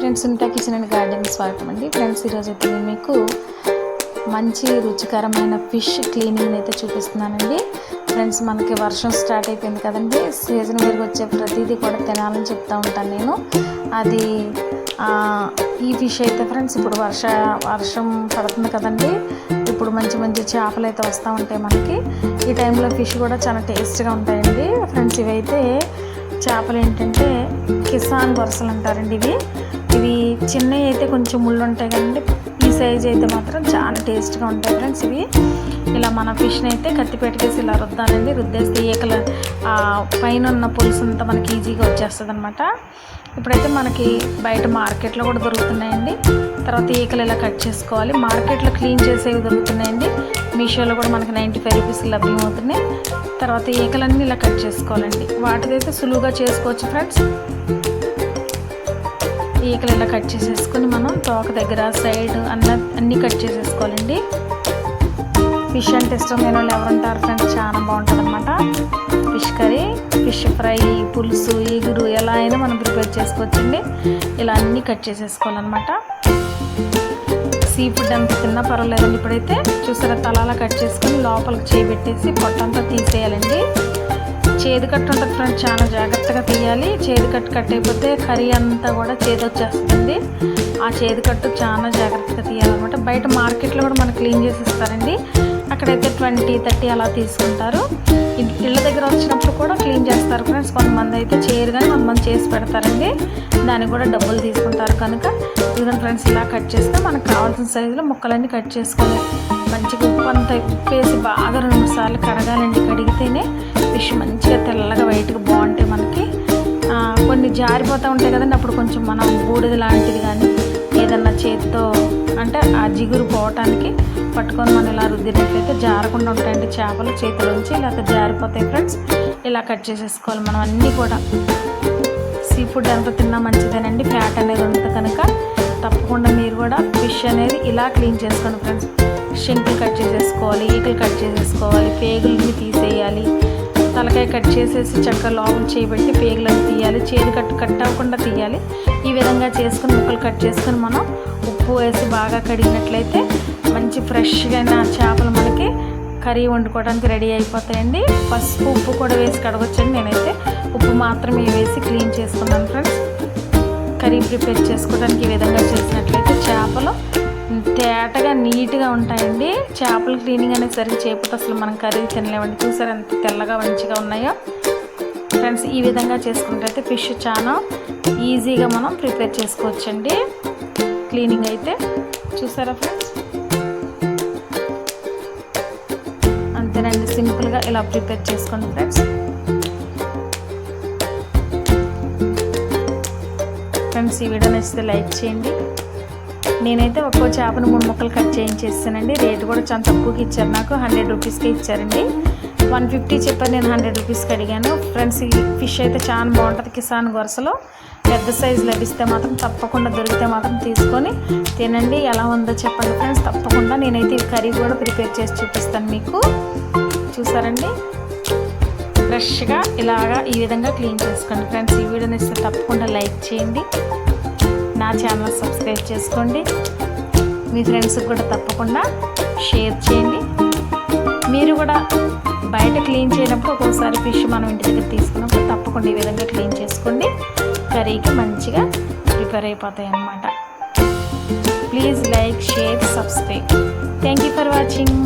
Friends ఉంటా kitchen and garden స్వాగతం అండి. ఫ్రెండ్స్ ఈరోజు అయితే నేను మీకు మంచి రుచికరమైన ఫిష్ క్లీనింగ్ అయితే చూపిస్తున్నానండి. ఫ్రెండ్స్ మనకి వర్షం స్టార్ట్ అయిపోయింది కదండి. సీజన్ వేరుగా వచ్చే ప్రతిదీ కూడా తినాలని చెప్తా ఉంటాను నేను. అది ఈ ఫిష్ అయితే ఫ్రెండ్స్ ఇప్పుడు వర్ష వర్షం పడుతుంది కదండి. ఇప్పుడు మంచి మంచి చేపలు అయితే వస్తూ ఉంటాయి మనకి. ఈ టైంలో ఫిష్ కూడా చాలా టేస్ట్గా ఉంటాయండి. ఫ్రెండ్స్ ఇవైతే చేపలు ఏంటంటే కిసాన్ వరుసలు అంటారండి ఇవి. ఇవి చిన్నవి అయితే కొంచెం ముళ్ళు ఉంటాయి కదండి. ఈ సైజ్ అయితే మాత్రం చాలా టేస్ట్గా ఉంటాయి ఫ్రెండ్స్ ఇవి. ఇలా మన ఫిష్ని అయితే కత్తిపెట్టేసి ఇలా రుద్దాలండి. రుద్దేస్తే ఈకల పైన ఉన్న పులుసు అంతా మనకి ఈజీగా వచ్చేస్తుంది అనమాట ఇప్పుడైతే మనకి బయట మార్కెట్లో కూడా దొరుకుతున్నాయండి. తర్వాత ఈకలు ఇలా కట్ చేసుకోవాలి. మార్కెట్లో క్లీన్ చేసేవి దొరుకుతున్నాయండి. మీషోలో కూడా మనకి నైంటీ ఫైవ్ రూపీస్ లభ్యమవుతున్నాయి. తర్వాత ఈకలన్నీ ఇలా కట్ చేసుకోవాలండి. వాటిదైతే సులువుగా చేసుకోవచ్చు ఫ్రెండ్స్ ఈకలు ఇలా కట్ చేసేసుకొని మనం తోక దగ్గర సైడ్ అన్న అన్నీ కట్ చేసేసుకోవాలండి. ఫిష్ అంటే ఇష్టం లేని వాళ్ళు ఎవరుంటారు ఫ్రెండ్స్? చాలా బాగుంటుంది అనమాట ఫిష్ కర్రీ ఫిష్ ఫ్రై పులుసు ఈగురు ఎలా అయినా మనం ప్రిపేర్ చేసుకోవచ్చండి. ఇలా అన్నీ కట్ చేసేసుకోవాలన్నమాట. సీ ఫుడ్ అంత తిన్నా పర్వాలేదండి ఇప్పుడైతే. చూసారా తలాలా కట్ చేసుకొని లోపలికి చేయి పెట్టేసి పొట్టంతా తీసేయాలండి. చేదు కట్టు ఉంటుంది ఫ్రెండ్స్ చాలా జాగ్రత్తగా తీయాలి. చేదు కట్టు కట్ కర్రీ అంతా కూడా చేదు వచ్చేస్తుంది. ఆ చేదు కట్టు చాలా జాగ్రత్తగా తీయాలన్నమాట. బయట మార్కెట్లో కూడా మనకు క్లీన్ చేసి ఇస్తారండి అక్కడైతే ట్వంటీ థర్టీ అలా తీసుకుంటారు. ఇళ్ళ దగ్గర వచ్చినప్పుడు కూడా క్లీన్ చేస్తారు ఫ్రెండ్స్ కొంతమంది అయితే చే పెడతారండి. దానికి కూడా డబ్బులు తీసుకుంటారు కనుక. ఇదిగో ఫ్రెండ్స్ ఇలా కట్ చేస్తే మనకు కావాల్సిన సైజులో ముక్కలన్నీ కట్ చేసుకోవాలి మంచిగా ఉప్పు అంతా ఉప్పు వేసి బాగా రెండు సార్లు కడగాలండి. కడిగితేనే ఫిష్ మంచిగా తెల్లగా వైట్గా బాగుంటాయి మనకి. కొన్ని జారిపోతూ ఉంటాయి కదండి. అప్పుడు కొంచెం మనం బూడిద లాంటిది కానీ ఏదన్నా చేతితో అంటే ఆ జిగురు పోవటానికి పట్టుకొని మనం ఇలా రుద్దినట్లయితే జారకుండా ఉంటాయండి చేపలు చేతిలోంచి లేకపోతే జారిపోతాయి ఫ్రెండ్స్. ఇలా కట్ చేసేసుకోవాలి మనం అన్నీ కూడా. సీ ఫుడ్ ఎంత తిన్నా మంచిదేనండి. ఫ్యాట్ అనేది ఉంటుంది కనుక తప్పకుండా మీరు కూడా ఫిష్ అనేది ఇలా క్లీన్ చేసుకోండి ఫ్రెండ్స్. షింకులు కట్ చేసేసుకోవాలి ఈకలు కట్ చేసేసుకోవాలి పేగులని తీసేయాలి. తలకాయ కట్ చేసేసి చక్కగా లోపల చేయబెట్టి పేగులను తీయాలి. చేతి కట్టు కట్ అవ్వకుండా తీయాలి. ఈ విధంగా చేసుకుని ముక్కలు కట్ చేసుకుని మనం ఉప్పు వేసి బాగా కడిగినట్లయితే మంచి ఫ్రెష్గా చేపలు కర్రీ వండుకోవడానికి రెడీ అయిపోతాయండి. పసుపు ఉప్పు కూడా వేసి కడగొచ్చండి. నేనైతే ఉప్పు మాత్రమే వేసి క్లీన్ చేసుకున్నాను ఫ్రెండ్స్. కర్రీ ప్రిపేర్ చేసుకోవడానికి ఈ విధంగా చేసినట్లయితే చేపలు తేటగా నీట్గా ఉంటాయండి. చేపల క్లీనింగ్ అనేది సరిగ్గా అసలు మనం కర్రీ తినలేమండి. చూసారు ఎంత తెల్లగా మంచిగా ఉన్నాయో. ఫ్రెండ్స్ ఈ విధంగా చేసుకున్నట్లయితే ఫిష్ చాలా ఈజీగా మనం ప్రిపేర్ చేసుకోవచ్చండి. క్లీనింగ్ అయితే చూసారా ఫ్రెండ్స్? ఈజీగా ఇలా ప్రిపేర్ చేసుకోండి ఫ్రెండ్స్ ఫ్రెండ్స్ ఈ వీడియో నచ్చితే లైక్ చేయండి. నేనైతే ఒక్కో చేపను మూడు ముక్కలు కట్ చేయించేస్తానండి. రేటు కూడా చాలా తక్కువకి ఇచ్చారు నాకు. హండ్రెడ్ రూపీస్కి ఇచ్చారండి. వన్ ఫిఫ్టీ చెప్పారు నేను హండ్రెడ్ రూపీస్కి అడిగాను. ఫ్రెండ్స్ ఈ ఫిష్ అయితే చాలా బాగుంటుంది కిసాన్ గొరసలో పెద్ద సైజు లభిస్తే మాత్రం తప్పకుండా దొరికితే మాత్రం తీసుకొని తినండి. ఎలా ఉందో చెప్పండి ఫ్రెండ్స్ తప్పకుండా నేనైతే ఈ కర్రీ కూడా ప్రిపేర్ చేసి చూపిస్తాను మీకు. చూసారండి? ఫ్రెష్గా ఇలాగా ఈ విధంగా క్లీన్ చేసుకోండి. ఫ్రెండ్స్ ఈ వీడియోని ఇస్తే తప్పకుండా లైక్ చేయండి. నా ఛానల్ సబ్స్క్రైబ్ చేసుకోండి. మీ ఫ్రెండ్స్కి కూడా తప్పకుండా షేర్ చేయండి. మీరు కూడా బయట క్లీన్ చేయనప్పుడు ఒక్కోసారి ఫిష్ మనం ఇంటి దగ్గర తీసుకున్నప్పుడు తప్పకుండా ఈ విధంగా క్లీన్ చేసుకోండి. కర్రీకి మంచిగా ప్రిపేర్ అయిపోతాయి అన్నమాట please like share subscribe. Thank you for watching.